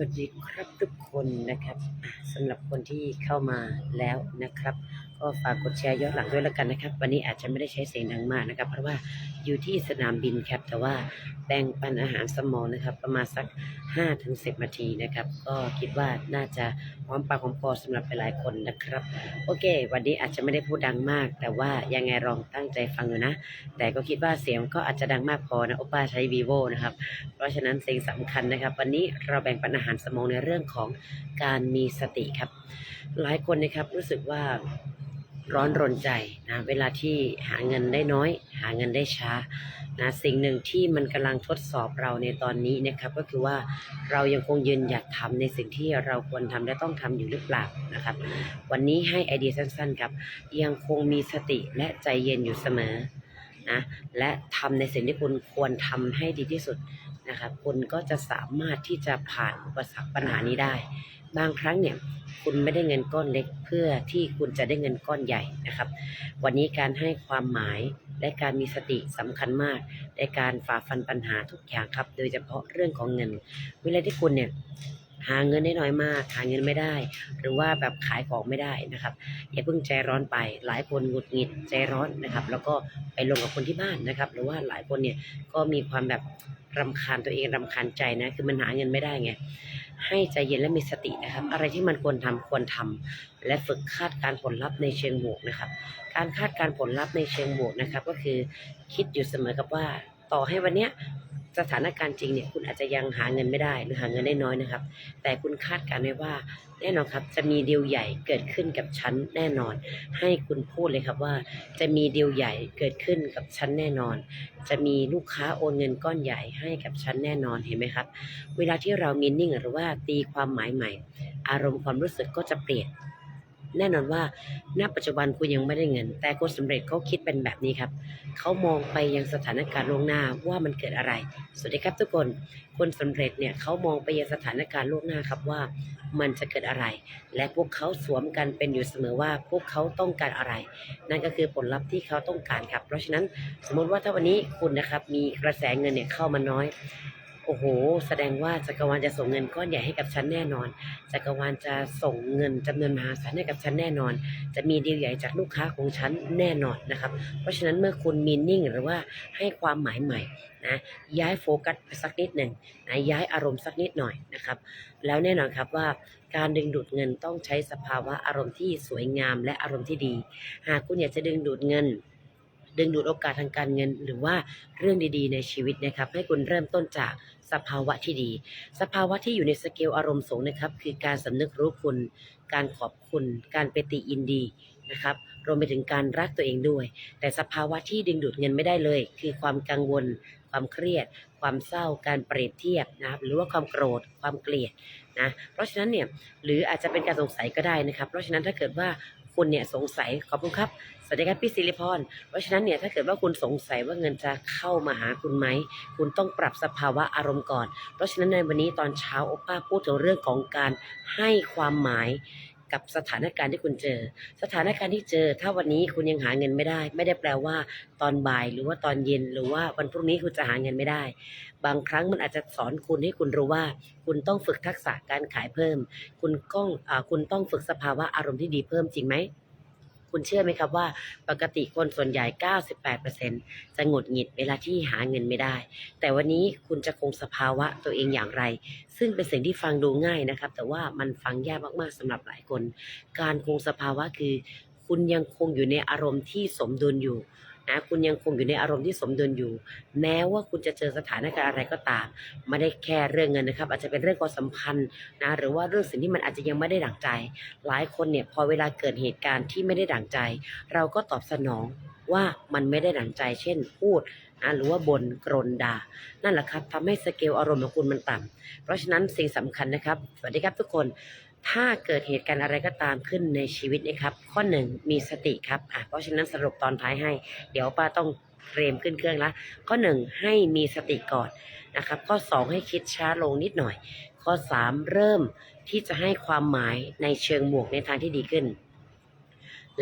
วัสดีครับทุกคนนะครับสำหรับคนที่เข้ามาแล้วนะครับ ก็ฝากกดแชร์ย้อนหลังด้วยแล้วกันนะครับ วันนี้อาจจะไม่ได้ใช้เสียงดังมากนะครับ เพราะว่าอยู่ที่สนามบินครับ แต่ว่าแบ่งปันอาหารสมองนะครับ ประมาณสัก5ถึง10 นาทีนะครับ ก็คิดว่าน่าจะหอมปากหอมคอสำหรับหลายคนนะครับ โอเค วันนี้อาจจะไม่ได้พูดดังมาก แต่ว่ายังไงลองตั้งใจฟังอยู่นะ แต่ก็คิดว่าเสียงก็อาจจะดังมากพอนะโอป้าใช้ vivo นะครับ เพราะฉะนั้นสิ่งสำคัญนะครับ วันนี้เราแบ่งปันอาหารสมองในเรื่องของการมีสติครับ หลายคนนะครับรู้สึกว่า ร้อนรนใจนะเวลาที่หาเงินได้น้อย หาเงินได้ช้านะสิ่งหนึ่งที่มันกำลังทดสอบเราในตอนนี้นะครับก็คือว่าเรายังคงยืนหยัดทำในสิ่งที่เราควรทำและต้องทำอยู่หรือเปล่านะครับ วันนี้ให้ไอเดียสั้นๆครับ ยังคงมีสติและใจเย็นอยู่เสมอนะและทำในสิ่งที่คุณควรทำให้ดีที่สุดนะครับคุณก็จะสามารถที่จะผ่านอุปสรรคปัญหานี้ได้ บางครั้งเนี่ยคุณไม่ได้เงินก้อนเล็กเพื่อที่คุณจะได้เงินก้อนใหญ่นะครับ วันนี้การให้ความหมายและการมีสติสำคัญมากในการฝ่าฟันปัญหาทุกอย่างครับ โดยเฉพาะเรื่องของเงิน เวลาที่คุณเนี่ย หาเงินได้น้อยมากหาเงินไม่ได้ หรือว่าแบบขายของไม่ได้นะครับอย่าเพิ่งใจร้อนไปหลายคนหงุดหงิดใจร้อนนะครับ แล้วก็ไปลงกับคนที่บ้านนะครับ หรือว่าหลายคนเนี่ยก็มีความแบบรำคาญตัวเองรำคาญใจนะคือมันหาเงินไม่ได้ไงให้ใจเย็นและมีสตินะครับ อะไรที่มันควรทำควรทำและฝึกคาดการผลลัพธ์ในเชิงบวกนะครับ การคาดการผลลัพธ์ในเชิงบวกนะครับ ก็คือคิดอยู่เสมอกับว่า ต่อให้วันเนี้ยสถานการณ์จริงเนี่ยคุณอาจจะยังหาเงินไม่ได้หรือหาเงินได้น้อยนะครับ แต่คุณคาดการณ์ไว้ว่าแน่นอนครับจะมีเดีลใหญ่เกิดขึ้นกับฉันแน่นอน ให้คุณพูดเลยครับว่า จะมีเดีลใหญ่เกิดขึ้นกับฉันแน่นอน จะมีลูกค้าโอนเงินก้อนใหญ่ให้กับฉันแน่นอนเห็นไหมครับ เวลาที่เรามีนิ่งหรือว่าตีความหมายใหม่ อารมณ์ความรู้สึกก็จะเปลี่ยน แน่นอนว่าณปัจจุบันคุณยังไม่ได้เงิน แต่คนสำเร็จเขาคิดเป็นแบบนี้ครับ เขามองไปยังสถานการณ์ล่วงหน้าว่ามันเกิดอะไร สวัสดีครับทุกคน คนสำเร็จเนี่ยเขามองไปยังสถานการณ์ล่วงหน้าครับว่ามันจะเกิดอะไร และพวกเขาสวมกันเป็นอยู่เสมอว่าพวกเขาต้องการอะไร นั่นก็คือผลลัพธ์ที่เขาต้องการครับ เพราะฉะนั้นสมมติว่าถ้าวันนี้คุณนะครับมีกระแสเงินเนี่ยเข้ามาน้อย โอ้โห แสดงว่าจักรวาลจะส่งเงินก้อนใหญ่ให้กับฉันแน่นอน จักรวาลจะส่งเงินจำนวนมหาศาลให้กับฉันแน่นอน จะมีดีลใหญ่จากลูกค้าของฉันแน่นอนนะครับ เพราะฉะนั้นเมื่อคุณมีนิ่งหรือว่าให้ความหมายใหม่นะย้ายโฟกัสไปสักนิดหนึ่งนะย้ายอารมณ์สักนิดหน่อยนะครับ แล้วแน่นอนครับว่าการดึงดูดเงินต้องใช้สภาวะอารมณ์ที่สวยงามและอารมณ์ที่ดี หากคุณอยากจะดึงดูดเงิน ดึงดูดโอกาสทางการเงิน หรือว่าเรื่องดีๆ ในชีวิตนะครับให้คุณเริ่มต้นจากสภาวะที่ดี สภาวะที่อยู่ในสเกลอารมณ์สูงนะครับ คือการสำนึกรู้คุณ การขอบคุณ การไปติยินดีนะครับรวมไปถึงการรักตัวเองด้วย แต่สภาวะที่ดึงดูดเงินไม่ได้เลย คือความกังวล ความเครียด ความเศร้า การเปรียบเทียบนะครับหรือว่าความโกรธ ความเกลียดนะ เพราะฉะนั้นเนี่ยหรืออาจจะเป็นการสงสัยก็ได้นะครับ เพราะฉะนั้นถ้าเกิดว่า คุณเนี่ยสงสัยขอบคุณครับสวัสดีครับพี่สิริพรเพราะฉะนั้นเนี่ยถ้าเกิดว่าคุณสงสัยว่าเงินจะเข้ามาหาคุณไหม คุณต้องปรับสภาวะอารมณ์ก่อน เพราะฉะนั้นในวันนี้ตอนเช้าโอป้าพูดถึงเรื่องของการให้ความหมาย กับสถานการณ์ที่คุณเจอ สถานการณ์ที่เจอ ถ้าวันนี้คุณยังหาเงินไม่ได้ ไม่ได้แปลว่า ตอนบ่ายหรือว่าตอนเย็นหรือว่าวันพรุ่งนี้คุณจะหาเงินไม่ได้ บางครั้งมันอาจจะสอนคุณให้คุณรู้ว่า คุณต้องฝึกทักษะการขายเพิ่ม คุณก้องอคุณต้องฝึกสภาวะอารมณ์ที่ดีเพิ่มจริงไหม คุณเชื่อไหมครับว่า ปกติคนส่วนใหญ่ 98%จะหงุดหงิดเวลาที่หาเงินไม่ได้ แต่วันนี้คุณจะคงสภาวะตัวเองอย่างไร ซึ่งเป็นสิ่งที่ฟังดูง่ายนะครับ แต่ว่ามันฟังยากมากๆสำหรับหลายคน การคงสภาวะคือ คุณยังคงอยู่ในอารมณ์ที่สมดุลอยู่ นะคุณยังคงอยู่ในอารมณ์ที่สมดุลอยู่ แม้ว่าคุณจะเจอสถานการณ์อะไรก็ตาม ไม่ได้แค่เรื่องเงินนะครับ อาจจะเป็นเรื่องความสัมพันธ์นะหรือว่าเรื่องสิ่งที่มันอาจจะยังไม่ได้ดั่งใจ หลายคนเนี่ยพอเวลาเกิดเหตุการณ์ที่ไม่ได้ดั่งใจ เราก็ตอบสนองว่ามันไม่ได้ดั่งใจ เช่นพูดนะหรือว่าบน่นกรนดา นั่นแหละครับทำให้สเกลอารมณ์ของคุณมันต่ำเพราะฉะนั้นสิ่งสำคัญนะครับ สวัสดีครับทุกคน ถ้าเกิดเหตุการณ์อะไรก็ตามขึ้นในชีวิตนะครับ ข้อหนึ่งมีสติครับอะเพราะฉะนั้นสรุปตอนท้ายให้ เดี๋ยวป้าต้องเตรียมขึ้นเครื่องละข้อหนึ่งให้มีสติก่อนนะครับข้อสองให้คิดช้าลงนิดหน่อย ข้อสามเริ่มที่จะให้ความหมายในเชิงบวกในทางที่ดีขึ้น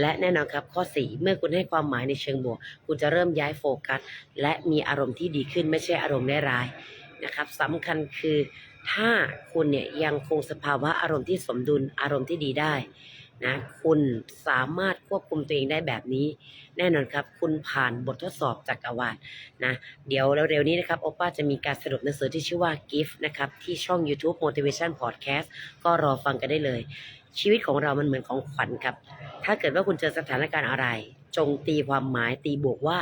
และแน่นอนครับข้อ 4 เมื่อคุณให้ความหมายในเชิงบวก คุณจะเริ่มย้ายโฟกัส และมีอารมณ์ที่ดีขึ้นไม่ใช่อารมณ์ร้ายนะครับสำคัญคือ ถ้าคุณเนี่ยยังคงสภาวะอารมณ์ที่สมดุลอารมณ์ที่ดีได้นะคุณสามารถควบคุมตัวเองได้แบบนี้ แน่นอนครับ คุณผ่านบททดสอบจากกรวาลนะเดี๋ยวเร็วๆนี้นะครับโอป้าจะมีการสรุปหนังสือที่ชื่อว่า Gift นะครับ ที่ช่อง YouTube Motivation Podcast ก็รอฟังกันได้เลย ชีวิตของเรามันเหมือนของขวัญครับ ถ้าเกิดว่าคุณเจอสถานการณ์อะไร จงตีความหมายตีบวกว่า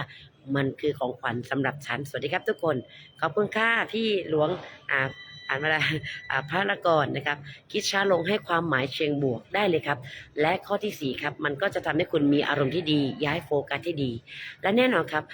มันคือของขวัญสำหรับฉัน สวัสดีครับทุกคน ขอบคุณค่ะพี่หลวงอ่า อ่านมาแล้วพระละกรนะครับ คิดช้าลงให้ความหมายเชิงบวกได้เลยครับ และข้อที่สี่ครับมันก็จะทำให้คุณมีอารมณ์ที่ดี ย้ายโฟกัสที่ดี และแน่นอนครับ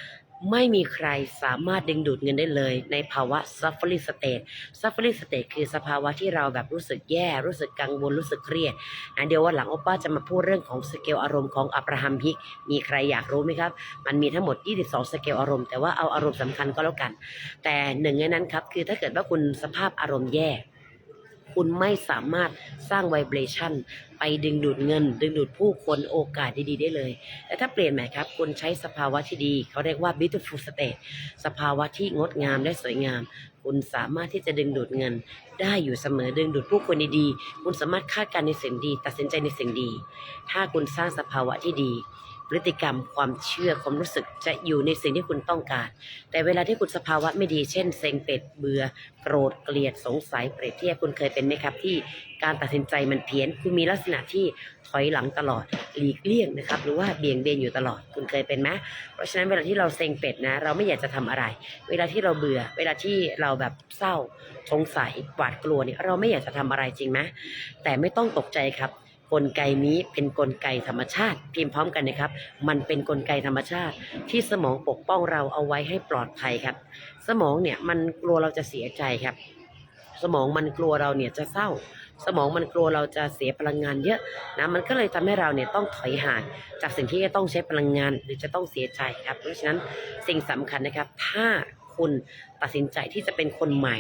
ไม่มีใครสามารถดึงดูดเงินได้เลยในภาวะ suffering state suffering state คือสภาวะที่เราแบบรู้สึกแย่ รู้สึกกังวล รู้สึกเครียดนะเดี๋ยววันหลังโอป้าจะมาพูดเรื่องของสเกลอารมณ์ของอับราฮัมฮิก มีใครอยากรู้ไหมครับ มันมีทั้งหมด 22 สเกลอารมณ์ แต่ว่าเอาอารมณ์สำคัญก็แล้วกัน แต่หนึ่งในนั้นครับ คือถ้าเกิดว่าคุณสภาพอารมณ์แย่ คุณไม่สามารถสร้างไวเบรชันไปดึงดูดเงิน ดึงดูดผู้คนโอกาสดีๆได้เลย แต่ถ้าเปลี่ยนใหม่ครับ คุณใช้สภาวะที่ดี เขาเรียกว่า beautiful state สภาวะที่งดงามและสวยงาม คุณสามารถที่จะดึงดูดเงิน ได้อยู่เสมอดึงดูดผู้คนดีๆคุณสามารถคาดการณ์ในสิ่งดี ตัดสินใจในสิ่งดี ถ้าคุณสร้างสภาวะที่ดี พฤติกรรมความเชื่อความรู้สึกจะอยู่ในสิ่งที่คุณต้องการ แต่เวลาที่คุณสภาวะไม่ดีเช่นเซ็งเป็ดเบื่อโกรธเกลียดสงสัยเปรียบเทียบคุณเคยเป็นไหมครับที่การตัดสินใจมันเพี้ยนคุณมีลักษณะที่ถอยหลังตลอดหลีกเลี่ยงนะครับหรือว่าเบี่ยงเบนอยู่ตลอดคุณเคยเป็นไหมเพราะฉะนั้นเวลาที่เราเซ็งเป็ดนะ เราไม่อยากจะทำอะไร เวลาที่เราเบื่อ เวลาที่เราแบบเศร้าสงสัยหวาดกลัวเนี่ยเราไม่อยากจะทำอะไรจริงไหมแต่ไม่ต้องตกใจครับ กลไกนี้เป็นกลไกธรรมชาติพิมพ์พร้อมกันนะครับ มันเป็นกลไกธรรมชาติ ที่สมองปกป้องเราเอาไว้ให้ปลอดภัยครับ สมองเนี่ยมันกลัวเราจะเสียใจครับ สมองมันกลัวเราเนี่ยจะเศร้า สมองมันกลัวเราจะเสียพลังงานเยอะนะมันก็เลยทำให้เราเนี่ยต้องถอยห่างจากสิ่งที่จะต้องใช้พลังงานหรือจะต้องเสียใจครับ เพราะฉะนั้นสิ่งสำคัญนะครับ ถ้า คุณตัดสินใจที่จะเป็นคนใหม่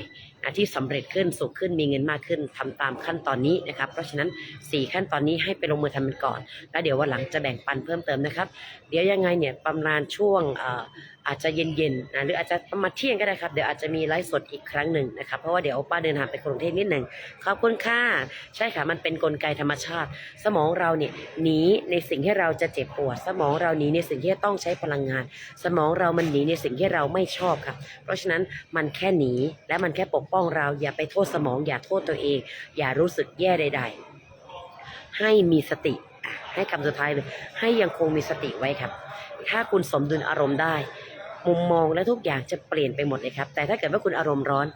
ที่สำเร็จขึ้นสูงขึ้นมีเงินมากขึ้นทำตามขั้นตอนนี้นะครับ เพราะฉะนั้น 4 ขั้นตอนนี้ให้ไปลงมือทำมันก่อน แล้วเดี๋ยววันหลังจะแบ่งปันเพิ่มเติมนะครับ เดี๋ยวยังไงเนี่ยประมาณช่วง อาจจะเย็นๆนะหรืออาจจะประมาณเที่ยงก็ได้ครับเดี๋ยวอาจจะมีไลฟ์สดอีกครั้งหนึ่งนะครับเพราะว่าเดี๋ยวป้าเดินทางไปกรุงเทพนิดหนึ่งขอบคุณค่ะใช่ค่ะมันเป็นกลไกธรรมชาติ สมองเราเนี่ยหนีในสิ่งที่เราจะเจ็บปวด สมองเราหนีในสิ่งที่ต้องใช้พลังงาน สมองเรามันหนีในสิ่งที่เราไม่ชอบครับเพราะฉะนั้นมันแค่หนีและมันแค่ปกป้องเรา อย่าไปโทษสมอง อย่าโทษตัวเอง อย่ารู้สึกแย่ใด ๆ ให้มีสติให้คำสุดท้ายเลยให้ยังคงมีสติไว้ครับ ถ้าคุณสมดุลอารมณ์ได้ มุมมองและทุกอย่างจะเปลี่ยนไปหมดเลยครับ แต่ถ้าเกิดว่าคุณอารมณ์ร้อน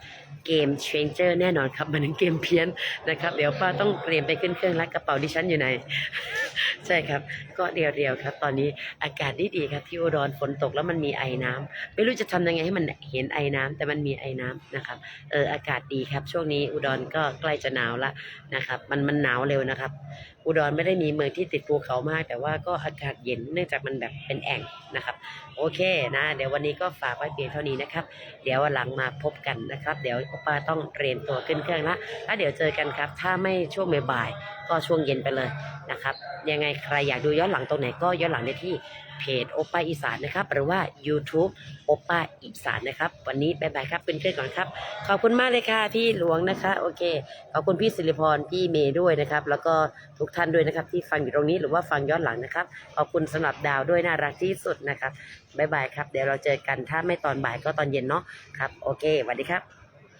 เกม changer แน่นอนครับ มันเป็นเกมเพี้ยนนะครับ เดี๋ยวป้าต้องเตรียมไปขึ้นเครื่องแล้วกระเป๋าดิฉันอยู่ไหน ใช่ครับ ก็เรียวๆครับ ตอนนี้อากาศดีดีๆครับที่อุดรฝนตกแล้วมันมีไอน้ำไม่รู้จะทำยังไงให้มันเห็นไอน้ำแต่มันมีไอน้ำนะครับเอออากาศดีครับ ช่วงนี้อุดรก็ใกล้จะหนาวละนะครับ มันมันหนาวเร็วนะครับ อุดรไม่ได้มีเมืองที่ติดภูเขามาก แต่ว่าก็อากาศเย็นเนื่องจากมันแบบเป็นแอ่งนะครับ โอเคนะ เดี๋ยววันนี้ก็ฝากไว้เพียงเท่านี้นะครับ เดี๋ยวหลังมาพบกันนะครับ เดี๋ยวป้าต้องเตรียมตัวขึ้นเครื่องละแล้วเดี๋ยวเจอกันครับ ถ้าไม่ช่วงบ่ายก็ช่วงเย็นไปเลยนะครับ ยังไงใครอยากดูย้อนหลังตรงไหนก็ย้อนหลังได้ที่ เพจโอป้าอีสานนะครับ หรือว่า YouTube โอป้าอีสานนะครับ วันนี้บายบายครับเป็นเครื่องก่อนครับ ขอบคุณมากเลยค่ะพี่หลวงนะคะ โอเค ขอบคุณพี่สิริพรพี่เมย์ด้วยนะครับ แล้วก็ทุกท่านด้วยนะครับ ที่ฟังอยู่ตรงนี้หรือว่าฟังย้อนหลังนะครับ ขอบคุณสำหรับดาวด้วยน่ารักที่สุดนะครับบายบายครับ เดี๋ยวเราเจอกันถ้าไม่ตอนบ่ายก็ตอนเย็นเนาะครับ โอเคสวัสดีครับ